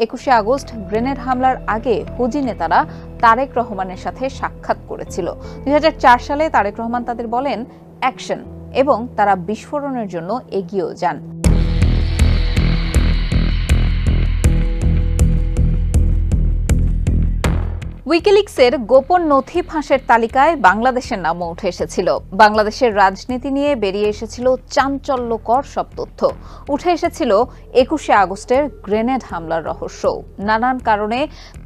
একুশে August grenade হামলার আগে হুজি নেতারা তারেক রহমানের সাথে সাক্ষাৎ করেছিল। দুই হাজার চার সালে তারেক রহমান তাদের বলেন, অ্যাকশন এবং তারা বিস্ফোরণের জন্য এগিয়েও যান। উইকিলিক্সের গোপন নথি ফাঁসের তালিকায় বাংলাদেশের নামও উঠে এসেছিল। বাংলাদেশের রাজনীতি নিয়ে বেরিয়ে এসেছিল চাঞ্চল্যকর সব তথ্য। উঠে এসেছিল একুশে আগস্টের গ্রেনেড হামলার রহস্য। নানান কারণে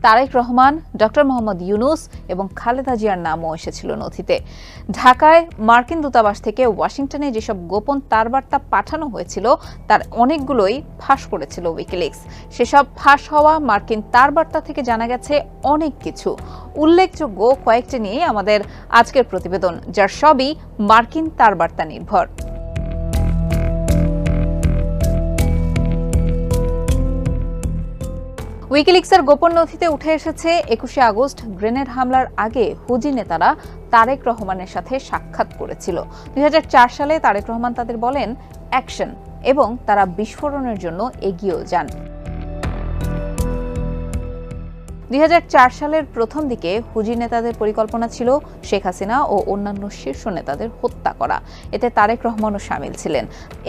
তারেক রহমান, ডক্টর মোহাম্মদ ইউনুস এবং খালেদা জিয়ার নামও এসেছিল নথিতে। ঢাকায় মার্কিন দূতাবাস থেকে ওয়াশিংটনে যেসব গোপন তারবার্তা পাঠানো হয়েছিল, তার অনেকগুলোই ফাঁস করেছিল উইকিলিক্স। সেসব ফাঁস হওয়া মার্কিন তারবার্তা থেকে জানা গেছে অনেক কিছু। উল্লেখযোগ্য কয়েকটি নিয়ে আমাদের আজকের প্রতিবেদন, যার সবই মার্কিন তারবার্তা নির্ভর। উইকিলিক্সের গোপন নথিতে উঠে এসেছে, একুশে আগস্ট গ্রেনেড হামলার আগে হুজি নেতারা তারেক রহমানের সাথে সাক্ষাৎ করেছিল। দুই হাজার চার সালে তারেক রহমান তাদের বলেন, অ্যাকশন এবং তারা বিস্ফোরণের জন্য এগিয়েও যান। দুই সালের প্রথম দিকে হুজি নেতাদের পরিকল্পনা ছিল শেখ হাসিনা ও অন্যান্য শীর্ষ নেতাদের হত্যা করা। এতে তারেক রহমানও সামিল ছিলেন।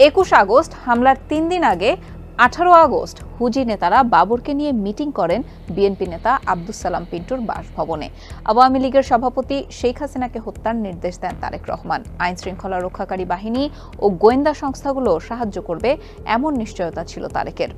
একুশ আগস্ট, হামলার তিন দিন আগে আঠারো আগস্ট, হুজি নেতারা বাবরকে নিয়ে মিটিং করেন বিএনপি নেতা আব্দুস সালাম পিন্টুর বাসভবনে। আওয়ামী লীগের সভাপতি শেখ হাসিনাকে হত্যার নির্দেশ দেন তারেক রহমান। আইন শৃঙ্খলা রক্ষাকারী বাহিনী ও গোয়েন্দা সংস্থাগুলো সাহায্য করবে, এমন নিশ্চয়তা ছিল তারেকের।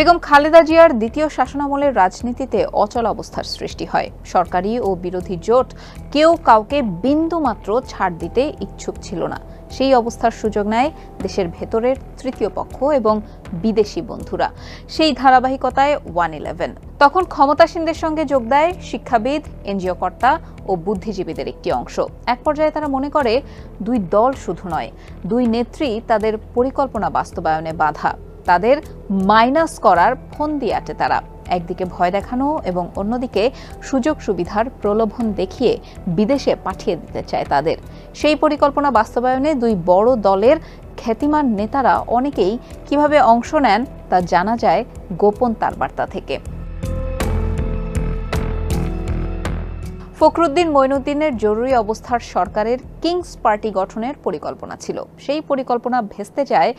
বেগম খালেদা জিয়ার দ্বিতীয় শাসনামলের রাজনীতিতে অচল অবস্থার সৃষ্টি হয়। সরকারি ও বিরোধী জোট কেউ কাউকে বিন্দু মাত্র ছাড় দিতে ইচ্ছুক ছিল না। সেই অবস্থার সুযোগ নেয় দেশের ভেতরের তৃতীয় পক্ষ এবং বিদেশি বন্ধুরা। সেই ধারাবাহিকতায় ওয়ান ইলেভেন। তখন ক্ষমতাসীনদের সঙ্গে যোগ দেয় শিক্ষাবিদ, এনজিও কর্তা ও বুদ্ধিজীবীদের একটি অংশ। এক পর্যায়ে তারা মনে করে, দুই দল শুধু নয়, দুই নেত্রী তাদের পরিকল্পনা বাস্তবায়নে বাধা। তাদের মাইনাস করার ফন্দি আটে তারা। একদিকে ভয় দেখানো এবং অন্যদিকে সুযোগ সুবিধার প্রলোভন দেখিয়ে বিদেশে পাঠিয়ে দিতে চায় তাদের। সেই পরিকল্পনা বাস্তবায়নে দুই বড় দলের খ্যাতিমান নেতারা অনেকেই কীভাবে অংশ নেন তা জানা যায় গোপন তার বার্তা থেকে। ফখরুদ্দিন মৈনুদ্দিনের জরুরি অবস্থার সরকারের কিংস পার্টি গঠনের পরিকল্পনা ছিল। সেই পরিকল্পনা ভেস্তে যায়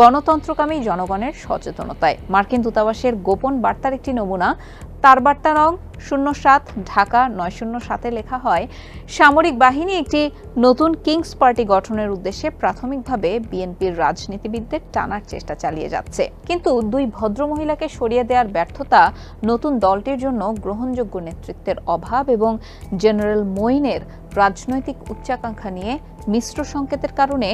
গণতন্ত্রকামী জনগণের সচেতনতায়। মার্কিন দূতাবাসের গোপন বার্তার একটি নমুনা, তার বার্তা নং শূন্য সাত ঢাকা নয় শূন্য সাতে লেখা হয়, সামরিক বাহিনী একটি নতুন কিংস পার্টি গঠনের উদ্দেশ্যে প্রাথমিকভাবে বিএনপির রাজনীতিবিদদের টানার চেষ্টা চালিয়ে যাচ্ছে। কিন্তু দুই ভদ্রমহিলাকে সরিয়ে দেওয়ার ব্যর্থতা নতুন দলটির জন্য গ্রহণযোগ্য নেতৃত্বের অভাব এবং জেনারেল মইনের রাজনৈতিক উচ্চাকাঙ্ক্ষা নিয়ে মিশ্র সংকেতের কারণে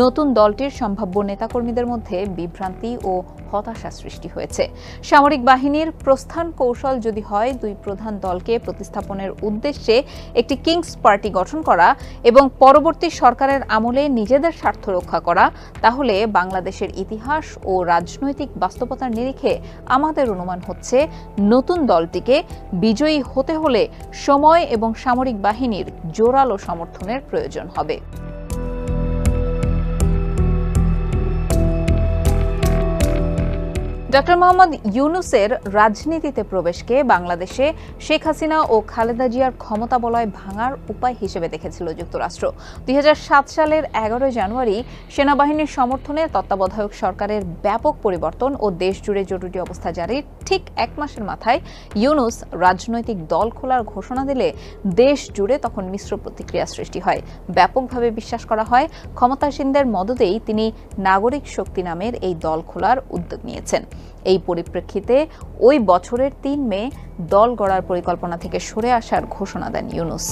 নতুন দলটির সম্ভাব্য নেতাকর্মীদের মধ্যে বিভ্রান্তি ও হতাশা সৃষ্টি হয়েছে। সামরিক বাহিনীর প্রস্থান কৌশল যদি হয়, দুই প্রধান দলকে প্রতিস্থাপনের উদ্দেশ্যে একটি কিংস পার্টি গঠন করা এবং পরবর্তী সরকারের আমলে নিজেদের স্বার্থ রক্ষা করা, তাহলে বাংলাদেশের ইতিহাস ও রাজনৈতিক বাস্তবতার নিরিখে আমাদের অনুমান হচ্ছে নতুন দলটিকে বিজয়ী হতে হলে সময় এবং সামরিক বাহিনীর জোরালো সমর্থনের প্রয়োজন হবে। ডক্টর মোহাম্মদ ইউনুসের রাজনীতিতে প্রবেশকে বাংলাদেশে শেখ হাসিনা ও খালেদা জিয়ার ক্ষমতা বলয় ভাঙার উপায় হিসেবে দেখেছিল যুক্তরাষ্ট্র। দুই হাজার সাত সালের এগারোই জানুয়ারি সেনাবাহিনীর সমর্থনে তত্ত্বাবধায়ক সরকারের ব্যাপক পরিবর্তন ও দেশ জুড়ে জরুরি অবস্থা জারির ঠিক এক মাসের মাথায় ইউনুস রাজনৈতিক দল খোলার ঘোষণা দিলে দেশ জুড়ে তখন মিশ্র প্রতিক্রিয়া সৃষ্টি হয়। ব্যাপকভাবে বিশ্বাস করা হয়, ক্ষমতাসীনদের মদতেই তিনি নাগরিক শক্তি নামের এই দল খোলার উদ্যোগ নিয়েছেন। এই পরিপ্রেক্ষিতে ওই বছরের তিন মে দল গড়ার পরিকল্পনা থেকে সরে আসার ঘোষণা দেন ইউনুস।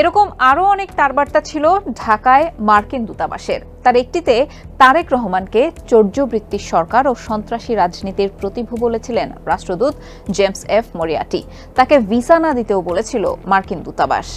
এরকম আরও অনেক তারবার্তা ছিল ঢাকায় মার্কিন দূতাবাসের। তার একটিতে তারেক রহমানকে চৌর্যবৃত্তির সরকার ও সন্ত্রাসী রাজনীতির প্রতিভু বলেছিলেন রাষ্ট্রদূত জেমস এফ মরিয়াটি। তাকে ভিসা না দিতেও বলেছিল মার্কিন দূতাবাস।